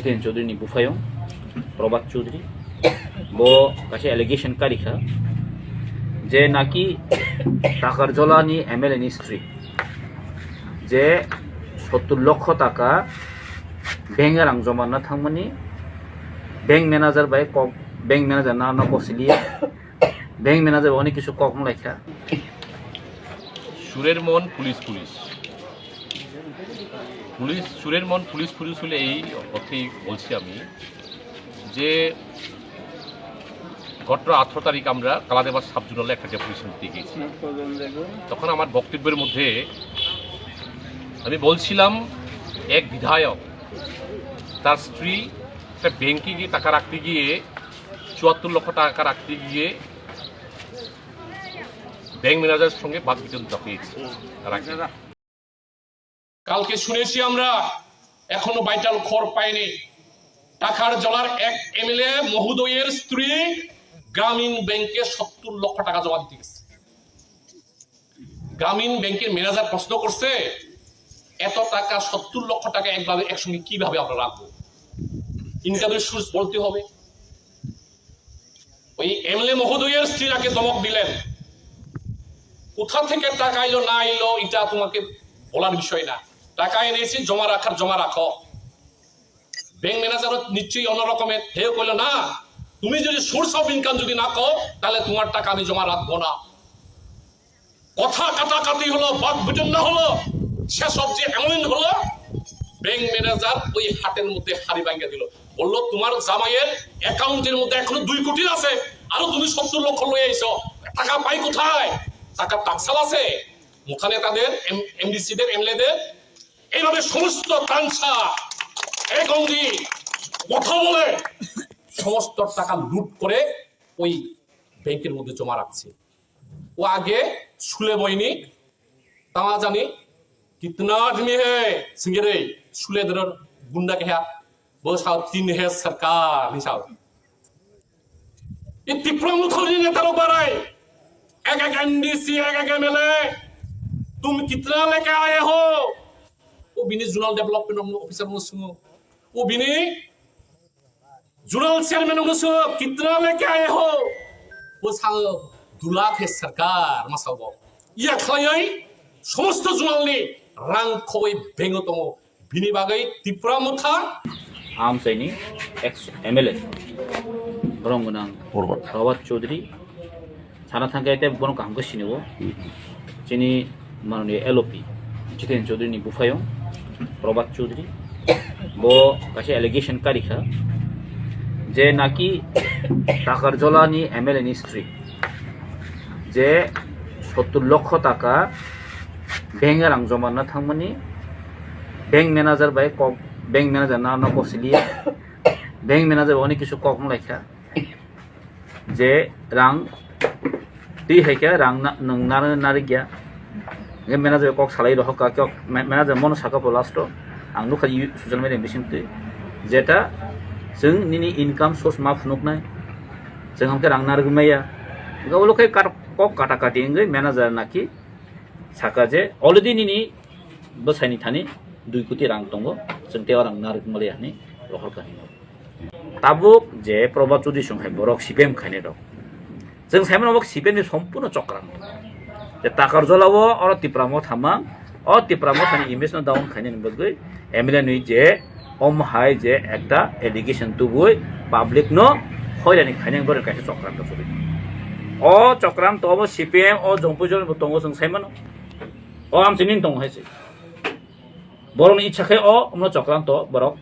जितेन चौधरीनि बुफायं प्रभात चौधरी ब कासे एलिगेशन कारिखा जे नाकि टाकारजलानि एम एल एनि स्त्री जे সত্তর লক্ষ টাকা ব্যাংকে রাং জমা না থাকমানি ব্যাংক ম্যানেজার বাই কক ব্যাংক ম্যানেজার না না কসিলিয়া ব্যাংক ম্যানেজার অনেক কিছু কক লেখা সুরের মন পুলিশ পুলিশ পুলিশ চুরের মন পুলিশ পুলিশ হলে এই অর্থেই বলছি আমি যে গত আঠারো তারিখ আমরা কালাদেবার সাব জোনালে একটা ডেপুটেশন দিতে গিয়েছি তখন আমার বক্তব্যের মধ্যে আমি বলছিলাম এক বিধায়ক তার স্ত্রী একটা ব্যাংকে গিয়ে টাকা রাখতে গিয়ে চুয়াত্তর লক্ষ টাকা রাখতে গিয়ে ব্যাংক ম্যানেজারের সঙ্গে বাদ বিতরণ হয়েছে। কালকে শুনেছি আমরা, এখনও ভাইটাল খড় পাইনি টাকার জলার এক এমএলএ মহোদয়ের স্ত্রী গ্রামীণ ব্যাংকে সত্তর লক্ষ টাকা জমা দিতে গেছে। গ্রামীণ ব্যাংকের ম্যানেজার প্রশ্ন করছে, এত টাকা, সত্তর লক্ষ টাকা একভাবে, একসঙ্গে কীভাবে আমরা রাখব? ইনকামের সোর্স বলতে হবে। ওই এমএলএ মহোদয়ের স্ত্রীরাকে দমক দিলেন। কোথা থেকে টাকা এলো, না এলো, এটা তোমাকে বলার বিষয় না। টাকা এনেছি, জমা রাখার, জমা রাখো। ব্যাংক ম্যানেজার নিশ্চয়ই অন্যরকমের হেও করল না, তুমি যদি সোর্স অফ ইনকাম যদি না কো তাহলে তোমার টাকা আমি জমা রাখব না। কথা কাটাকাটি হলো, বাক বিতন্ন হলো সেসব যে এমন হলো ব্যাংক ম্যানেজার ওই হাটের মধ্যে হাড়ি ভাঙিয়ে দিল। বলল, তোমার জামাইয়ের অ্যাকাউন্টের মধ্যে এখনও দুই কোটি আছে, আরও তুমি সত্তর লক্ষ লয়ে আইছো। টাকা পাই কোথায়? টাকা টাকসাল আছে। ওখানে তাদের এমডিসিদের এমএলএদের এইভাবে সমস্ত তানসা এই গঙ্গি কথা বলে সমস্ত টাকা লুট করে ওই ব্যাংকের মধ্যে জমা রাখছে ও আগে শুলে বইনি তামা জানি कितना आदमी है सिंगरे सुले दर गुंडा के है वो साव तीन है सरकार नहीं साव ये तिप्रा मुथली नेता लोग बाराय एक एक एनडीसी एक एक एमएलए तुम कितना लेके आए हो O bini zonal development omno officer omno sungo. O bini zonal chairman omno sungo. Kitna leke aaye ho? वो साल दुलाख है सरकार मसाबो ये खाई समस्त जुनालनि रां खबै बेङो दङ बिनि बागै तिप्रा मुथा आमसाइनि एक्स एमएलए रंगनां रबात चौधुरी साना थांगायते बन कामगासिनो जोंनि माननीय एलओपि जितेन चौधुरीनि बुफायाव প্রভাত চৌধুরী। ব কাছে এলিগেশন কারিখা যে নাকি টাকার জলানি এনি স্ত্রী, যে সত্তর লক্ষ টাকা ব্যাংকে রাং জমা না থাকমানি ব্যাংক ম্যানেজার বাই কক ব্যাংক ম্যানেজার না না কসিলিয়া ব্যাংক ম্যানেজার অনেক কিছু কক লেখা যে রাং তুই হাইকা রাং নার ge manager kok salai roh ka kok manager mon saka po lasto ang nu khaji social media mission te jeta jeng nini income source ma phunuk nai jeng hamke rangna rgmeya ge ulo kai kar kok kata kati ge manager naki saka je already nini bosaini thani দুই কোটি রাং দঙ্গ जों तेवा रां नारिक मलियानि लहर काहिनो তাবুক যে প্রবাচুদি সংখ্যায় বরক সিপেম খাইনে দক जों সাইমন অবক সিপেমনি সম্পূর্ণ চক্রান্ত যে তাকার জলাবো অর তিপ্রামো থামা অ তিপ্রামো থানি ইমেজ না দাউন খাইনি নিবদগই এমএলএ নুই যে অম হাই যে একটা এডুকেশন তুবই পাবলিক ন হইলানি খাইনি বরে কাছে চক্রান্ত চলি। অ চক্রান্ত অব সিপিএম অ জম্পুজন তঙ্গ সং সাইমানো অ আমসি নিন তঙ্গ হয়েছে বরং ইচ্ছাকে অ আমরা চক্রান্ত বরক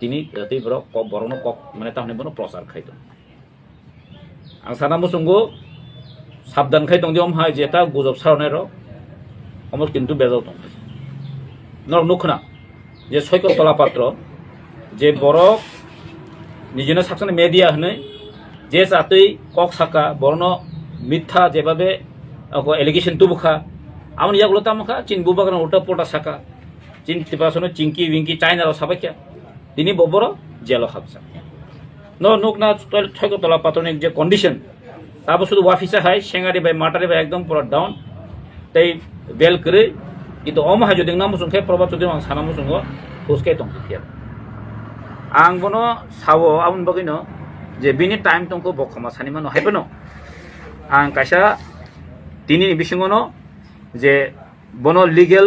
তিনি রাতেই বরক বরং কক মানে তাহলে বরং প্রচার খাইত আর সাদা মুসঙ্গ সাবধান খাই তং দিম হাই যে এটা গুজব সারণে র অমর কিন্তু বেজাও তং নুখনা যে সৈক তলা পাত্র যে বড় নিজের সাকসানে মেয়ে দিয়া হনে যে চাতেই কক সাকা বর্ণ মিথ্যা, যেভাবে এলিগেশন তুবুখা আমার ইয়াগুলো তামাখা চিন বুবাগান উল্টা পোটা সাকা চিন টিপাশনে চিঙ্কি উইঙ্কি চাইনার সাবাকিয়া তিনি ববর জেল হাবসা ন নুক না ছয়কতলা পাত্রনিক যে কন্ডিশন তারপর শুধু ওয়াফিসা হয়, সেঙ্গারে ভাই, মাটারে ভাই একদম পুরো ডাউন তাই বেল করে, কিন্তু অমহা যদি নাম সংখ্যা প্রভাব যদি সানাম সঙ্গ হুসকাই তং খেয়াল। আং বন সাও আমন বগিন, যে বিনি টাইম তংকো বক্ষমা সানিমা নহাইবেন আং কাইসা তিনি বিসঙ্গন যে বন লিগেল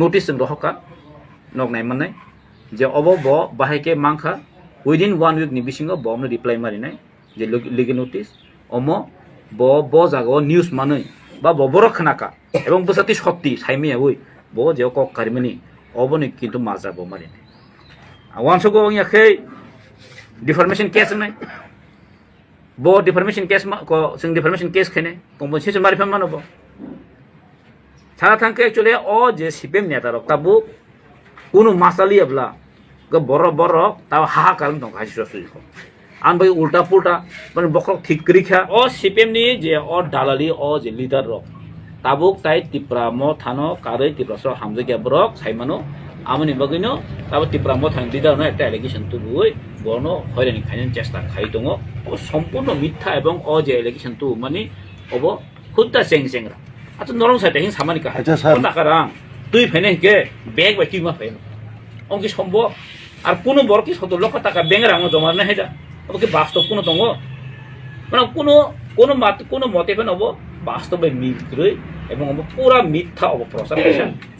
নোটিস রহকা নগনাই মাননাই, যে অব ব বাহাইকে মাংখা উইদিন ওয়ান উইকনি বিসঙ্গ বমনো রিপ্লাই মারিনাই যে লিগেল নোটিস অম, ব ব জাগ নিউজ মানই। বা ববর খানাকা এবং বসাতি সত্যি সাইমি আবই। ব যে কক কারিমানি অবনি কিন্তু মাজা বমারি ওয়ানস গো ইয়াখে ডিফরমেশন কেস নাই। ব ডিফরমেশন কেস जों ডিফরমেশন কেস খেনে। কম্পনসেশন মারি ফেম মানব সারা থাঙ্কে একচুয়ালি অ যে সিপিএম নেতা রক তাবু কোনো মাসালি এবলা। বড় বড় তাও হাহাকার দং হাসি આમ ભાઈ ઉલટા પુલટા પણ બકરો થીકરી ખ્યા ઓ સીપીએમની જે ઓ ડાલાલી ઓ જે લીડર રોક તાબુક તાઈ તિપ્રા મો થાનો કારે તિપ્રા સો હામજે ગયા બ્રોક સાઈમાનો আমনি বগিনো তারপর ত্রিপুরা মথান দিদাও না একটা এলিগেশন তু বই গণ হয়রানি খাইন চেষ্টা খাই দङ ও সম্পূর্ণ মিথ্যা এবং অ যে এলিগেশন তু মানে অব খুদ্দা চেং চেংরা আচ্ছা নরম সাইডে হিং সামানি কা। আচ্ছা, নাকারাং তুই ফেনে কে ব্যাগ বা কিমা ফেন। অঙ্কি সম্ভব আর কোনো বড় কি শত লক্ষ টাকা ব্যাঙের আমার জমা না হেজা কি বাস্তব কোনো দङ মানে কোনো কোনো মাত কোনো মতে ফেন অব বাস্তবে মিথ্রৈ এবং পুরা মিথ্যা অপপ্রচার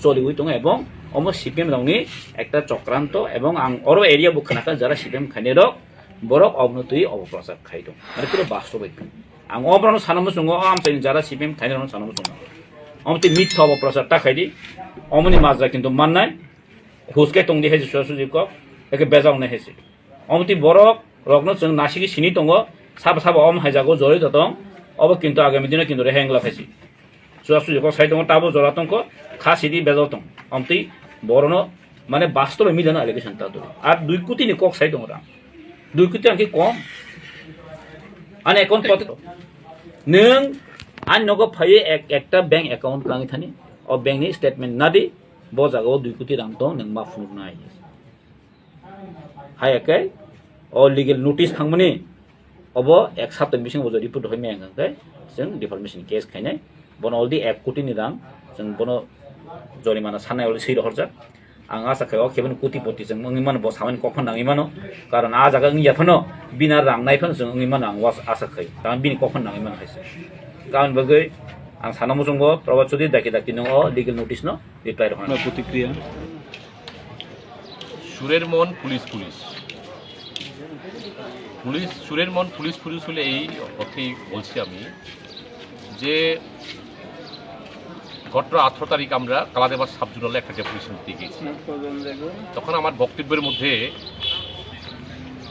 চলি হই দङ এবং অম সিপিএম দংনি একটা চক্রান্ত এবং আং অর এরিয়া বুখানাকা যারা সিপিএম খাইনে রক বরক অবনতই অপপ্রচার খাই দं মানে পুরো বাস্তবে আং অবরানো সানামো সঙ্গ আমসাইনি যারা সিপিএম খাইনে রং সানামো সঙ্গ অমতে মিথ্যা অপপ্রচার টাকাইদি অমনি মাজরা কিন্তু মাননায় হুসকে টংদি হেসে সুয়া সুজি কক একে বেজাওনে হেসে অমতি বরক রগ্ন চং নাসিকি সিনি দङ সাব সাব অম হাইজাগো জড়িত দং অব কিন্তু আগামী দিনে কিন্তু রেহেংলা ফাইছি চুয়া সুযোগ সাই দङ তাবো জরাতঙ্ক খা সিদি বেজল দং অমতি বরণ মানে বাস্তবে মিলে না এলিগেশন তা আর দুই কোটি নি কক সাই দङ রাম দুই কোটি আনকি কম। আনে এখন কত নং, আন নগ ফাইয়ে এক একটা ব্যাংক অ্যাকাউন্ট কাঙ্গি থানি। অ ব্যাংকনি স্টেটমেন্ট না দি বজাগো দুই কোটি রাম দং নং মাফুর না হাই একাই अ लिगेल नोटिस थांमोनि अब एक साप्ताह बिसिं बजो रिपोर्ट होय मेंगाखै जों डिफर्मेशन केस खायनाय बन अलरेडि एक कोटिनि रां जों बन जरिमाना साननाय अलरेडि सैर हरजा आं आसा खायो केबन कोटिपति जों ओंनि मान ब सामानि कखन नाङि मानो कारण आ जागा ओंनि याफनो बिना रां नायफोन जों ओंनि मान आं वास आसा खायो कारण बिनि कखन नाङि मान हायसे गान बगै आं सानामो जोंबो प्रभात चौधरी दाखि दाखि नङ लिगेल नोटिस न रिप्लाइ रहना প্রতিক্রিয়া সুরের মন পুলিশ পুলিশ পুলিশ, সুরের মন পুলিশ পুলিশ হলে এই অর্থেই বলছি আমি যে গত আঠারো তারিখ আমরা কালাদেবার সাবজুনালে একটা ডেপুটেশন দিতে গিয়েছি তখন আমার বক্তব্যের মধ্যে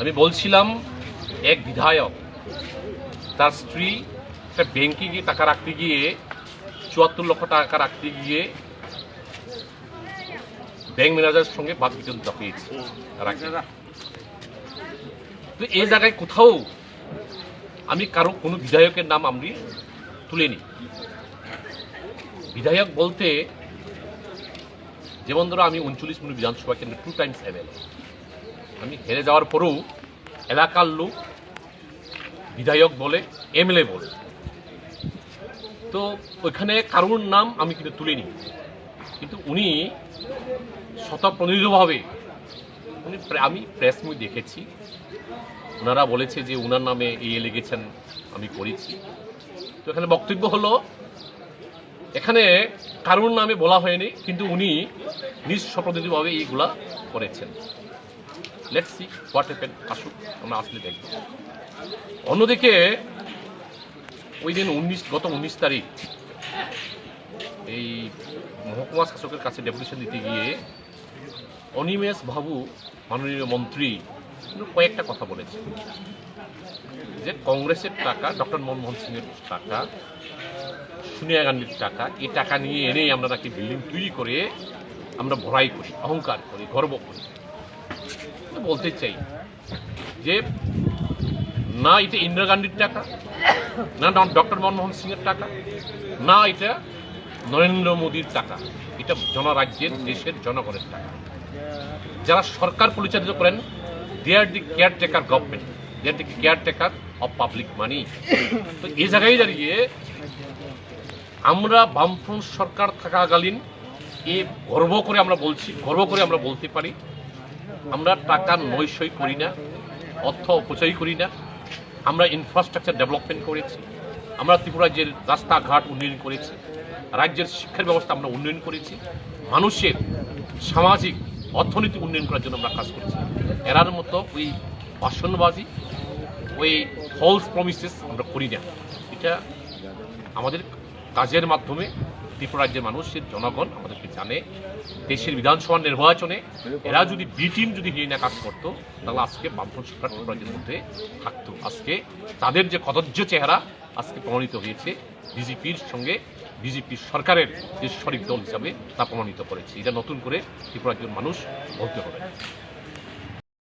আমি বলছিলাম, এক বিধায়ক তার স্ত্রী একটা ব্যাংকে গিয়ে টাকা রাখতে গিয়ে, চুয়াত্তর লক্ষ টাকা রাখতে গিয়ে ব্যাংক ম্যানেজারের সঙ্গে বাদ বিতন্ডিত হয়েছে তো এই জায়গায় কোথাও আমি কারও কোনো বিধায়কের নাম আমি তুলিনি। বিধায়ক বলতে যেমন ধরো আমি উনচল্লিশ মিনিট বিধানসভা কেন্দ্রে টু টাইমস এমএলএ আমি হেরে যাওয়ার পরেও এলাকার লোক বিধায়ক বলে, এমএলএ বলে। তো ওইখানে কারোর নাম আমি কিন্তু তুলিনি। কিন্তু উনি স্বতঃপ্রণোদিতভাবে উনি আমি প্রেস মিট দেখেছি। ওনারা বলেছে যে ওনার নামে এই লেগেছেন আমি করেছি তো এখানে বক্তব্য হলো, এখানে কারুর নামে বলা হয়নি, কিন্তু উনি নিজ স্বপ্রণোদিতভাবে এইগুলা করেছেন। লেটস সি হোয়াট হ্যাপেন আসুক, আমরা আসলে দেখব। অন্যদিকে, ওই দিন উনিশ, গত উনিশ তারিখ, এই মহকুমা শাসকের কাছে ডেপুটেশন দিতে গিয়ে অনিমেষ বাবু মাননীয় মন্ত্রী কয়েকটা কথা বলেছে যে কংগ্রেসের টাকা, ডক্টর মনমোহন সিংয়ের টাকা, সোনিয়া গান্ধীর টাকা, এই টাকা নিয়ে এনেই আমরা নাকি বিল্ডিং তৈরি করে আমরা ভরাই করি, অহংকার করি, গর্ব করি। বলতে চাই যে, না এটা ইন্দিরা গান্ধীর টাকা, না ডক্টর মনমোহন সিংয়ের টাকা, না এটা নরেন্দ্র মোদীর টাকা, এটা জনরাজ্যের, দেশের জনগণের টাকা। যারা সরকার পরিচালিত করেন they are the caretaker government they are the caretaker of public money তো এই জায়গায় দাঁড়িয়ে আমরা বামফ্রন্ট সরকার থাকাকালীন এ গর্ব করে আমরা বলছি, গর্ব করে আমরা বলতে পারি, আমরা টাকা নৈশই করি না, অর্থ অপচয় করি না। আমরা ইনফ্রাস্ট্রাকচার ডেভেলপমেন্ট করেছি, আমরা ত্রিপুরা রাজ্যের রাস্তাঘাট উন্নয়ন করেছি, রাজ্যের শিক্ষার ব্যবস্থা আমরা উন্নয়ন করেছি, মানুষের সামাজিক অর্থনীতি উন্নয়ন করার জন্য আমরা কাজ করেছি। এরার মতো ওই বাসনবাজি, ওই ফলস প্রমিসেস আমরা করি না। এটা আমাদের কাজের মাধ্যমে ত্রিপুরা রাজ্যের মানুষের জনগণ আমাদেরকে জানে। দেশের বিধানসভা নির্বাচনে এরা যদি বি টিম যদি নিয়ে না কাজ করতো, তাহলে আজকে বামফ্রন্ট সরকার ত্রিপুরা রাজ্যের মধ্যে থাকতো। আজকে তাদের যে কদর্য চেহারা আজকে প্রমাণিত হয়েছে। বিজেপির সঙ্গে বিজেপি সরকারের যে শরিক দল হিসাবে তা প্রমাণিত করেছে। এটা নতুন করে ত্রিপুরার মানুষ বলতে হবে।